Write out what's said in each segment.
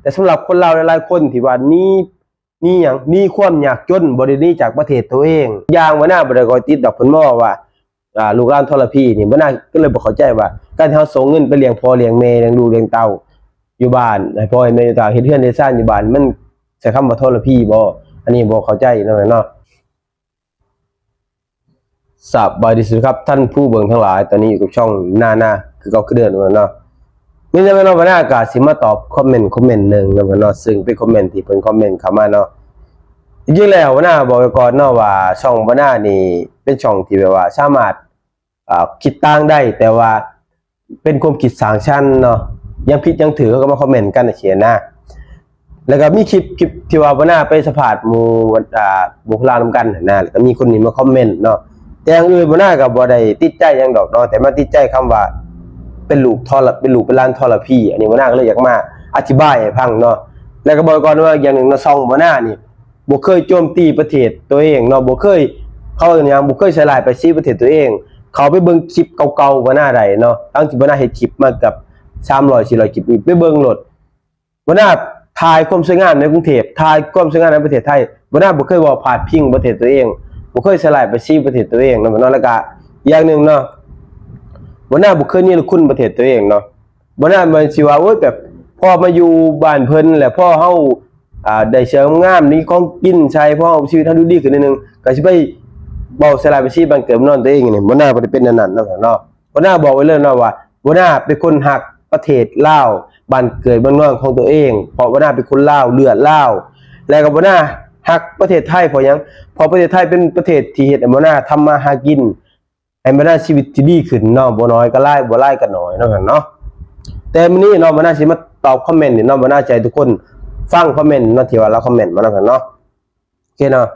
แต่สำหรับคนเราหลายๆคนที่ว่านี่นี่หยังนี่ความยากจนบ่ได้หนี่จากประเทศตัวเองอย่างว่าหน้าบ่ได้ก็ติดดอกพิ่นมาว่าอ่าลูกหลานทรพีนี่บ่น่าก็เลยบ่เข้าใจว่า การที่เฮาส่งเงินไปเลี้ยงพ่อเลี้ยงแม่เลี้ยงลูกเลี้ยงเต้าอยู่บ้านให้พ่อให้แม่อยู่ต่างเฮ็ดเรือนเฮ็ดซ่านอยู่บ้านมันใช้คำว่าทรพีบ่อันนี้บ่เข้าใจเนาะเนาะสบายดีสุดครับท่านผู้เบิ่งทั้งหลาย ตอนนี้อยู่กับช่องหน้าหน้าคือเขาคือเดินมาเนาะ นี่จะเป็นวันหน้าอากาศสิมาตอบคอมเมนต์คอมเมนต์หนึ่งนะเนาะซึ่งเป็นคอมเมนต์ที่เพิ่นคอมเมนต์เข้ามาเนาะจริงๆแล้ววันหน้าบอกไว้ก่อนเนาะว่าช่องวันหน้านี่เป็นช่องที่แบบว่าสามารถอ่าคิดต่างได้แต่ว่าเป็นความคิดสร้างสรรค์เนาะยังผิดยังถือก็มาคอมเมนต์กันเขียนหนะแล้วก็มีคลิปคลิปที่ว่าวันหน้าไปสัมภาษณ์หมู่อ่าบุคลากรกันนะแล้วก็มีคนนี้มาคอมเมนต์เนาะแต่อย่างอื่นบ่น่ากับบ่ได้ติดใจยังดอกเนาะแต่มาติดใจคำว่า เป็นลูกทรเป็นลูกเป็นหลานทอรพี่อันนี้บ่น่าก็เลยอยากมาอธิบายให้ฟังเนาะแล้วก็บอกก่อนว่าอย่างหนึ่งนะซองบ่น่านี่บ่เคยโจมตีประเทศตัวเองเนาะบ่เคยเขาเอิ้นหยังบ่เคยใส่ร้ายไปซีประเทศตัวเอง เขาไปเบิ่งคลิปเก่าๆบ่น่าได้เนาะทั้งที่บ่น่าเฮ็ดคลิปมากับ300 400คลิปไปเบิ่งโลดบ่น่าถ่ายความสวยงามในกรุงเทพถ่ายความสวยงามในประเทศไทยบ่น่าบ่เคยว้าพาดพิงประเทศตัวเองบ่เคยสลายไปซีประเทศตัวเองเนาะเนาะแล้วก็อย่างหนึ่งเนาะ บ่น่าบ่เคยนี่คุณประเทศตัวเองเนาะบ่น่ามันสิว่าโอ๊ยแบบพ่อมาอยู่บ้านเพิ่นแหล้วพอเฮาอ่าได้เชิงงามนี่ของกินใช้พ่อชีวิตเฮาดูดีขึ้นนิดนึงก็สิไปเว้าสลายไปซีบ้านเกิดนอนตัวเองนี่บ่น่าบ่ได้เป็นอันนั้นเนาะเนาบ่น่าบอกไว้เลยเนาะว่าบ่น่าเป็นคนฮักประเทศลาวบ้านเกิดเมืองนอนของตัวเอง เพราะบ่น่าเป็นคนลาวเลือดลาวแล้วก็บ่น่าฮักประเทศไทยเพราะหยังเพราะประเทศไทยเป็นประเทศที่เฮ็ดให้บ่น่าทำมาหากิน ให้บ่น่าชีวิตที่ดีขึ้นเนาะบ่น้อยก็หลายบ่หลายก็น้อยเนาะเนาะแต่มื้อนี้เนาะบ่น่าสิมาตอบคอมเมนต์นี่เนาะบ่น่าใจทุกคนฟังคอมเมนต์เนาะที่ว่าเราคอมเมนต์มาเนาะเนาะโอเคเนาะ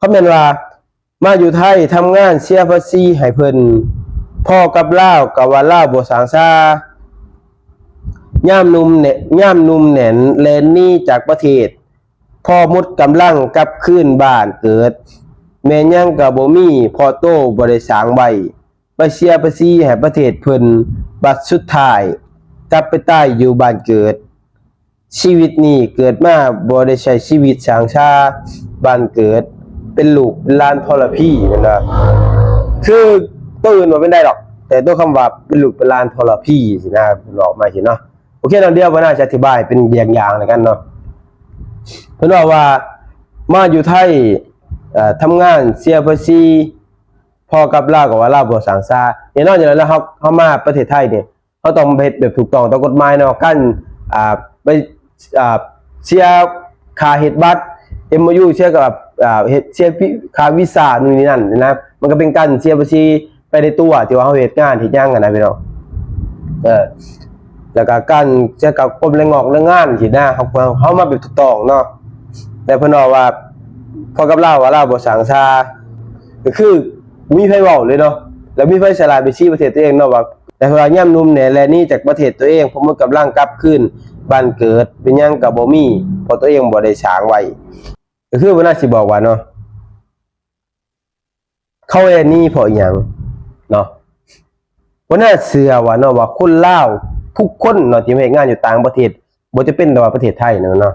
คอมเมนต์ว่ามาอยู่ไทยทำงานเสียภาษีให้เพิ่นพ่อกับลาวก็ว่าลาวบ่สางซาย่ามนุ่มเนี่ยย่ามนุ่มแหนนแลนนี่จากประเทศพ่อหมดกำลังกลับคืนบ้านเกิด แม่ยังกับบ่มีพอโตบ่ได้สางไว้ไปเสียภาษีให้ประเทศเพิ่นบัดสุดท้าย กลับไปใต้อยู่บ้านเกิด ชีวิตนี้เกิดมาบ่ได้ใช้ชีวิตสางชาบ้านเกิด เป็นลูกเป็นหลานทรพีนั่นนะคือตัวอื่นบ่เป็นได้หรอก แต่ตัวคำว่าเป็นลูกเป็นหลานทรพีสินะบอกมาสิเนาะโอเคเราเดียวว่าน่าจะอธิบายเป็นอย่างอย่างแล้วกันเนาะเพิ่นว่าว่ามาอยู่ไทย ทำงานเสียภาษีพอกับลาวกับว่าลาวบ่สังซาอย่างนอกจากนั้นแล้วเฮาเฮามาประเทศไทยเนี่ยเฮาต้องเฮ็ดแบบถูกต้องตามกฎหมายเนาะกันอ่าไปอ่าเสียค่าเฮ็ดบัตร MOU เสียกับอ่าเฮ็ดเสียค่าวีซ่านู่นนี่นั่นนะมันก็เป็นการเสียภาษีไปในตัวที่ว่าเฮาเฮ็ดงานเฮ็ดหยังกันนะพี่น้องเออแล้วก็การเจอกับกรมแรงงอกแรงงานที่หน้าเขาเขามาแบบถูกต้องเนาะแต่เพิ่นอกว่า พอกับเราว่าเราบ่สังซาก็คือมีไผเว้าเลยเนาะแล้วมีไผสลายไปชี้ประเทศตัวเองเนาะว่าแต่เวลาย่ํนุ่มเนี่ยแลนี่จากประเทศตัวเองผมมันกำลังกลับคืนบ้านเกิดเป็นหยังก็บ่มีเพราะตัวเองบ่ได้สร้างไว้ก็คือว่าน่าสิบอกว่าเนาะเขาแอนนี่พราะหยังเนาะว่าน่าเชื่อว่าเนาะว่าคนลาทุกคนเนาะที่มาเฮ็ดงานอยู่ต่างประเทศบ่จะเป็นแต่ว่าประเทศไทยเนาะเนาะ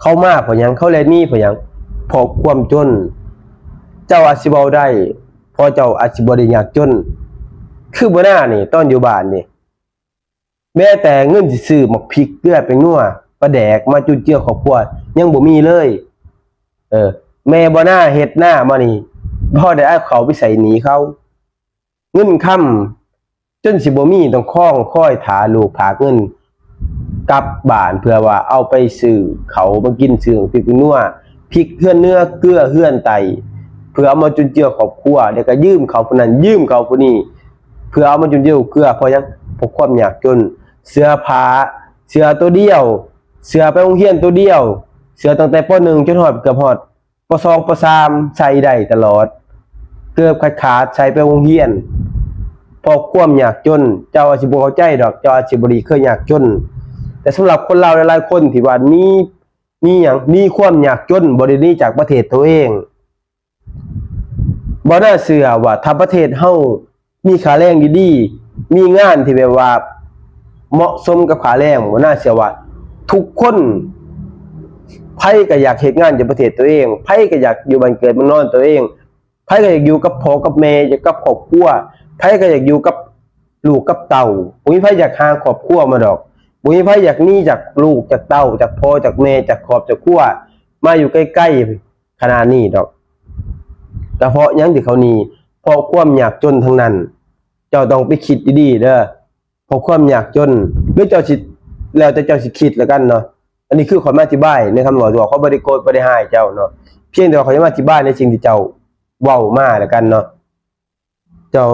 เข้ามาเพราะหยังเขาแลนี่เพราะหยังพราะความจน เจ้าอาจสิเว้าได้พราะเจ้าอาจสิบ่ได้ยากจน คือบ่น่านี่ตอนอยู่บ้านนี่แม้แต่เงินสิซื้อหมกพริกเกลือเป็นนัวปลาแดกมาจุนเจือครอบครัวยังบ่มีเลย เออ แม่บ่น่าเฮ็ดหน้ามานี่บ่อได้เอาเขาไปใส่หนีเขาเงินค่ำจนสิบ่มีต้องคล้องค่อยถาลูกผากเงิน กลับบ้านเพื่อว่าเอาไปซื้อเขามากินซื้อพริกนัวพริกเฮือนเนื้อเกลือเฮือนไตเพื่อเอามาจุนเจือครอบครัวแล้วก็ยืมเขาผู้นั้นยืมเขาผู้นี้เพื่อเอามาจุนเจือเกลือเพราะยังพราะความยากจนเสื้อผ้าเสื้อตัวเดียว เสื้อไปโรงเรียนตัวเดียว เสื้อตั้งแต่ป .1 จนฮอดเกือบฮอดป .2 ป .3 ใช้ได้ตลอด เกือบขาดขาดใช้ไปโรงเรียนพอความยากจน เจ้าอาจสิบ่เข้าใจดอกเจ้าอาจสิบ่ได้เคยอยากจน แต่สำหรับคนเราหลายๆคนที่ว่ามีมีหยังมีความอยากจนบ่ได้หนีจากประเทศตัวเองบ่น่าเชื่อว่าถ้าประเทศเฮามีค่าแรงดีๆ มีงานที่แบบว่า เหมาะสมกับค่าแรงบ่น่าเชื่อว่าทุกคนไผก็อยากเฮ็ดงานอยู่ประเทศตัวเองไผก็อยากอยู่บ้านเกิดมืองนอนตัวเองไผก็อยากอยู่กับพ่อกับแม่อยากกับครอบครัวไผก็อยากอยู่กับลูกกับเต่าบ่มีไผอยากหาครอบครัวมาดอก บ่มีไผอยากหนีจากลูกจากเต่าจากพ่อจากแม่จากครอบจากครัวมาอยู่ใกล้ๆขนาดนี้ดอกก็เพราะยังที่เขานีเพราะความอยากจนทั้งนั้น เจ้าต้องไปคิดดีๆเด้อเพราะความอยากจนหรือเจ้าสิแล้วแต่เจ้าสิคิดแล้วกันเนาะอันนี้คือขอมาอธิบายในคำบอกที่ว่าเขาบ่ได้โกรบ่ได้ให้เจ้าเนาะเพียงแต่ว่าเขาจะมาอธิบายในสิ่งที่เจ้าเว้ามาแล้วกันเนาะเจ้า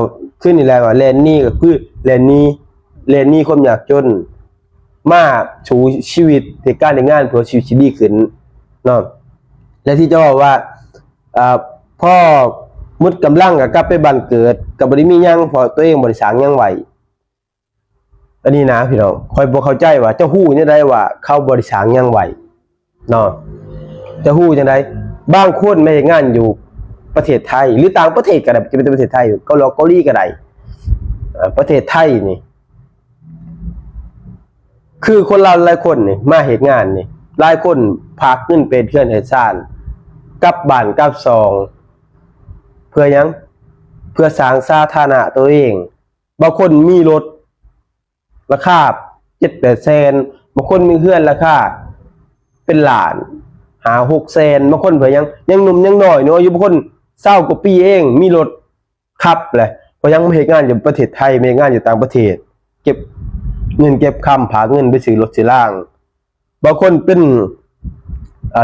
ขึ้นนี่และว่าแลนนี่ก็คือแลนนี่แลนนี่ความอยากจน มาชูชีวิตในการในงานเพื่อชีวิตที่ดีขึ้นเนาะและที่เจ้าว่าว่าอ่าพ่อมุดกำลังกับกลับไปบ้านเกิดกับ่ได้มียังพอตัวเองบ่ได้สางยังไหวอันนี้นะพี่น้องคอยบ่เข้าใจว่าเจ้าฮู้เนี่ยได้ว่าเข้าบ่ได้สางยังไหวเนาะเจะฮู้จังไดบางคนไม่งานอยู่ประเทศไทย หรือต่างประเทศก็ได้จะเป็นประเทศไทยอยู่เกาหลีเกาหลีก็ได้ประเทศไทยนี่ คือคนเราหลายคนนี่มาเหตุงานนี่หลายคนพากเงินเป็นเพื่อนเหตุซ่านกับบ้านกับซอง เพื่อยังเพื่อสร้างสาธารณะตัวเองบางคนมีรถราคาเจ็ดแปดแสนบางคนมีเพื่อนราคาเป็นหลาน หาหกแสนบางคนเผื่อยังยังหนุ่มยังหน้อยเนาะอยู่บางคนเศร้ากว่าปีเอง มีรถขับเลยเพราะยังไม่เห็นงานอยู่ประเทศไทยไม่เฮ็ดงานอยู่ต่างประเทศ เก็บ เงินเก็บคำผาเงินไปซื้อรถซื้อล่าง บางคนเป็น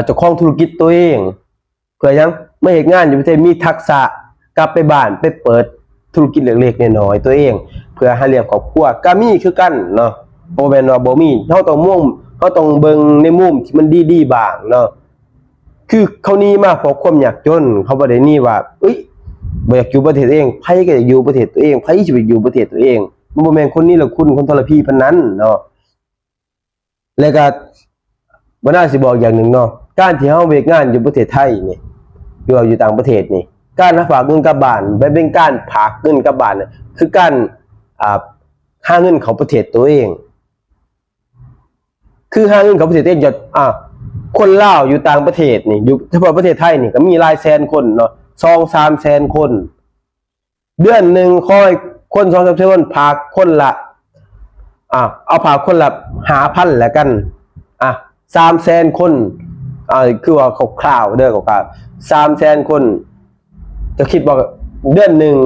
เจ้าของธุรกิจตัวเองเพื่อยังไม่เห็นงานอยู่ประเทศมีทักษะกลับไปบ้านไปเปิดธุรกิจเล็กๆน้อยๆตัวเอง เพื่อให้เลี้ยงครอบครัวก็มีคือกันเนาะบ่แมนว่าบ่มีเฮาต้องมุ่งเฮาต้องเบิ่งในมุมที่มันดีๆบ้างเนาะคือเขานี้มาเพราะความยากจน เขาบ่ได้นี่ว่าเอ้ยบ่อยากอยู่ประเทศตัวเองไผก็อยากอยู่ประเทศตัวเองไผสิไปอยู่ประเทศตัวเอง มันบ่แม่นคนนี้ละคุณคนทรพีปานนั้นเนาะแล้วก็บ่น่าสิบอกอย่างหนึ่งเนาะการที่เฮาเวกงานอยู่ประเทศไทยนี่อยู่อยู่ต่างประเทศนี่ การฝากเงินกับบ้านไปเป็นการฝากเงินกับบ้านเนี่ยคือการอ่าหาเงินของประเทศตัวเอง คือหาเงินของประเทศตัวเองจะอ่าคนลาวอยู่ต่างประเทศนี่อยู่เฉพาะประเทศไทยนี่ก็มีหลายแสนคนเนาะสองสามแสนคน เดือนหนึ่งคอย คนสองสามแสนคนพาคนละอ่าเอาพาคนละหาพันแล้วกันอะสามแสนคนอ่าคือว่าคร่าวๆเด้อคร่าวสามแสนคน จะคิดว่าเดือนหนึ่ง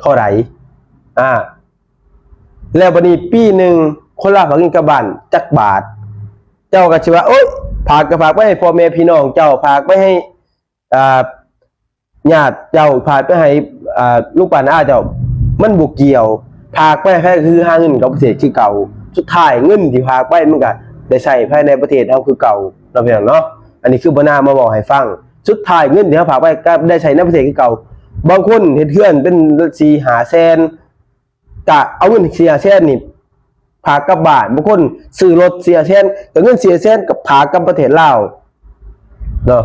เท่าไหร่อ่า แล้วบัดนี้ปีหนึ่งคนลาวฝากเงินกลับบ้านจักบาท เจ้าก็สิว่าโอ๊ยฝากก็ฝากไปให้พ่อแม่พี่น้องเจ้าฝากไปให้อ่าญาติเจ้าฝากไปให้อ่าลูกป้าน้าเจ้า มันบ่เกี่ยวฝากไปแค่คือหาเงินกับประเทศคือเก่า สุดท้ายเงินที่ฝากไปมันก็ได้ใช้ภายในประเทศเฮาคือเก่าเนาะพี่น้องเนาะอันนี้คือบ่น่ามาบอกให้ฟัง สุดท้ายเงินที่เขาฝากไปก็ได้ใช้ในประเทศคือเก่า บางคนเฮ็ดเฮือนเป็น4 5แสนก็เอาเงิน4 5แสนนี่พากกลับบ้านบางคนซื้อรถ4แสนก็เงิน4แสนก็พากลับประเทศลาวเนาะ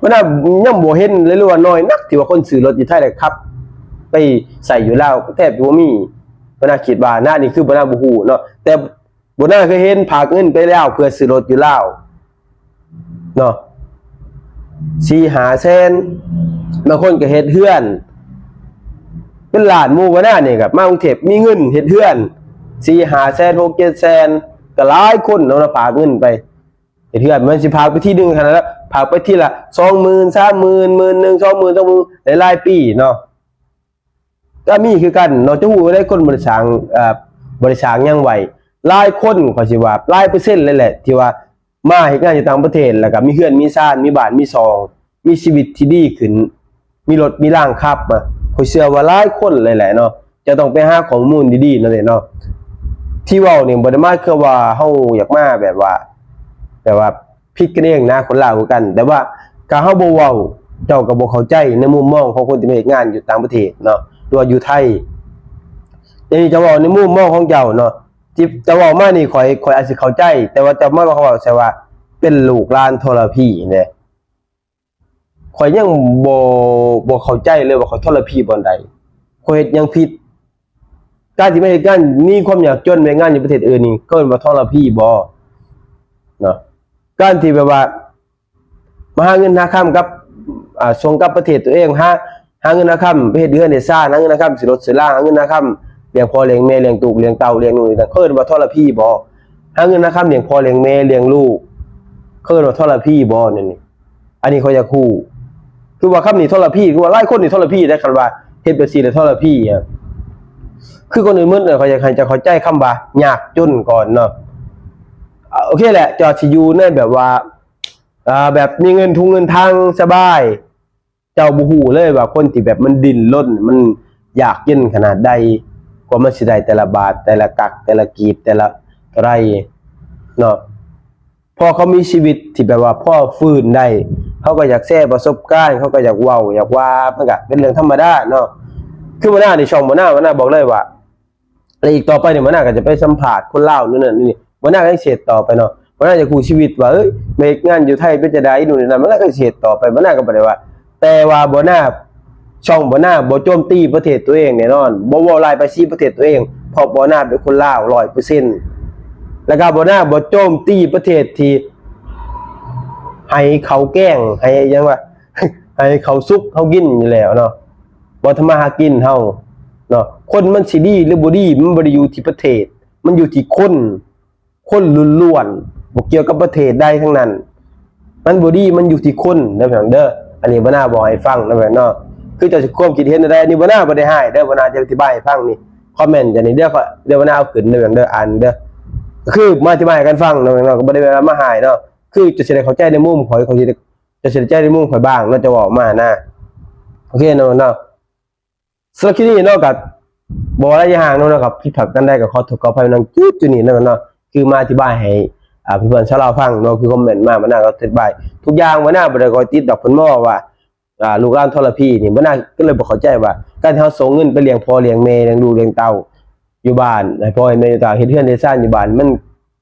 บ่น่ายังบ่เห็นเลยรือว่าน้อยนักที่ว่าคนซื้อรถอยู่ไทยได้ครับ ไปใส่อยู่ลาวแทบจะบ่มีบ่น่าคิดว่าน่านี่คือบ่น่าบ่ฮู้เนาะแต่บ่น่าเคยเห็นพากเงินไปแล้วเพื่อซื้อรถอยู่ลาวเนาะสี่หาแสนบางคนก็เฮ็ดเฮือน เป็นหลานหมู่บ่น่านี่ครับมากรุงเทพมีเงินเฮ็ดเฮือนสี่หาแสนหกเจ็ดแสนก็หลายคนเนาะฝากเงินไปเฮ็ดเฮือนมันสิพาไปที่หนึงขนาดนั้นพาไปที่ละ20,000 30,000 10,000 20,000 20,000หลายๆปีเนาะ ก็มีคือกันเนาะจะฮู้ว่าได้คนบริษัทอ่าบริษัทยังไหวหลายคนขอสิว่าหลายเปอร์เซ็นต์เลยแหละ ที่ว่ามาเฮ็ดงานอยู่ต่างประเทศแล้วก็มีเพื่อนมีซ่านมีบ้านมีซอง มีชีวิตที่ดีขึ้น มีรถมีร่างขับมาขอยเชื่อว่าหลายคนเลยแหละเนาะจะต้องไปหาข้อมูลดีๆนั่นแหละเนาะที่เว้าเนี่บ่ได้มาคือว่าเฮาอยากมาแบบว่าแบบว่าผิดกันเองนะคนลาวกัน แต่ว่าการเฮาบ่เว้าเจ้าก็บ่เข้าใจในมุมมองของคนที่มาเฮ็ดงานอยู่ต่างประเทศเนาะ หรือว่าอยู่ไทยนนี้จะเว้าในมุมมองของเจ้าเนาะที่จะเว้ามานี่ข่อยข่อยอาจสิเข้าใจ แต่ว่าจะมาเขาเว้าใช่ว่า เป็นลูกลานทรพีเนี่ยข่อยยังบ่บ่เข้าใจเลยว่าเขาทรพีบอนใดข่อยเฮ็ดหยังผิดการที่ไม่เฮ็ดงานมีความอยากจนไปงานอยู่ประเทศอื่นนี่ก็เป็นว่าทรพีบ่เนาะการที่แบบว่ามาหาเงินหาค่ำกับอ่าส่งกับประเทศตัวเองหา หาเงินหาค่ำไปเฮ็ดเดือนเฮ็ดซ่านหาเงินหาค่ำสิรถสิล่างหาเงินหาค่ำเลี้ยงพ่อเลี้ยงแม่เลี้ยงตูกเลี้ยงเต่าเลี้ยงนู่นนี่นั่นเขาเอิ้นว่าทรพีบ่หาเงินหาค่ำเลี้ยงพ่อเลี้ยงแม่เลี้ยงลูกเขาเอิ้นว่าทรพีบ่นี่นี่อันนี้เขาอยากฮู้คือว่าคำนี้ทรพี่คือว่าหลายคนนี่ทรพี่ได้คันว่าเฮ็ดแบบซี่แล้วทรพี่อะคือคนอื่นมึนเนี่ยเขาจะจะเข้าใจคำว่ายากจนก่อนเนาะโอเคแหละจอชิยูในแบบว่าอ่าแบบมีเงินทุงเงินทางสบาย เจ้าบูฮูเลยว่าคนที่แบบมันดิ้นรนมันอยากเย็นขนาดใดกว่ามันสิได้แต่ละบาท แต่ละกัก แต่ละกีบแต่ละไรเนาะพอเขามีชีวิตที่แบบว่าพ่อฟื้นได้เขาก็อยากแชร์ประสบการณ์เขาก็อยากเว้าอยากว่ามันก็เป็นเรื่องธรรมดาเนาะคือหัวหน้าในช่องหัวหน้าหัวหน้าบอกเลยว่าแล้วอีกต่อไปเนี่ยหัวหน้าก็จะไปสัมผัสคนเล่านู่นนั่นนี่หัวหน้าก็เสียต่อไปเนาะหัวหน้าจะคูชีวิตว่าเอ้ยเมกงานอยู่ไทยเป็นจะได้นู่นนี่นั่นมันก็เสียต่อไปหัวหน้าก็บอกเลยว่า แต่ว่าหัวหน้าช่องหัวหน้าบ่โจมตีประเทศตัวเองแน่นอนบ่ว้าลายไปซีประเทศตัวเองเพราะหัวหน้าเป็นคนลาว100%แล้วก็หัวหน้าบ่โจมตีประเทศที่ให้เขาแกล้งให้ยังว่าให้เขาซุกเขากินอยู่แล้วเนาะบ่ทำมาหากินเฮาเนาะคนมันสิดีหรือบ่ดีมันบ่ได้อยู่ที่ประเทศ มันอยู่ที่คนคนล้วนๆบ่เกี่ยวกับประเทศใดทั้งนั้น มันบ่ดีมันอยู่ที่คนเด้อพี่น้องเด้อ อันนี้บนาบอกให้ฟังนะพี่น้องเนาะคือเจะความคิดเห็นได้อันนี้บน่าบ่ได้ให้เด้อบนาจะอธิบายให้ฟังนี่คอมเมนต์อันนี้เด้อเดี๋ยวบ่น่าเอาขึ้นเด้อพี่องเด้ออ่านเด้อคือมาอธิบายกันฟังนะพี่น้องก็บ่ได้เวลามาหายเนาะคือจะเสิได้เข้าใจในมุมของของสิจะเข้าใจในมุมข่อยบ้างเนาจะเว้ามาหนะโอเคเนาะเนาะสำหรับคลิปนี้เนอกจากบอกระยะห่างเนาะนะครับผิดพลาดกันได้กับขอถูกขออภัยนังจุดจุดนี้นะครับเนาะคือมาอธิบายให้ อ่าเพื่อนๆชาวเราวฟังเนาะคือคอมเมนต์มามาหน้าก็อธิบายทุกอย่างมาหน้าบ่ได้ก็ติดดอกเพิ่นมอว่าอ่าลูกหลานทรพีนี่บ่น่าก็เลยบ่เข้าใจว่าการที่เฮาส่งเงินไปเลี้ยงพ่อเลี้ยงแม่เลี้ยงลูกเลี้ยงเต้าอยู่บ้านให้พ่อให้แม่อยู่ต่างเฮ็ดเฮือนเฮ็ดซ่านอยู่บ้านมัน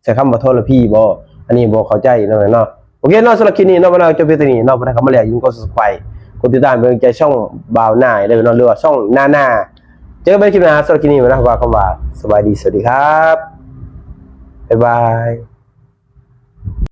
ใช้คำว่าทรพีบ่อันนี้บ่เข้าใจเนาะเนาะโอเคเนาะสำหรับคลิปนี้เนาะบ่น่าจะเป็นตัวนี้เนาะบ่ได้เข้ามาแล้วยิงกด subscribe กดติดตามเป็นกำลังใจช่องบ่าวหน้าได้เนาะหรือว่าช่องหน้าหน้าเจอกันใหม่คลิปหน้าสำหรับคลิปนี้มานะว่าคำว่าสบายดีสวัสดีครับบ๊ายบาย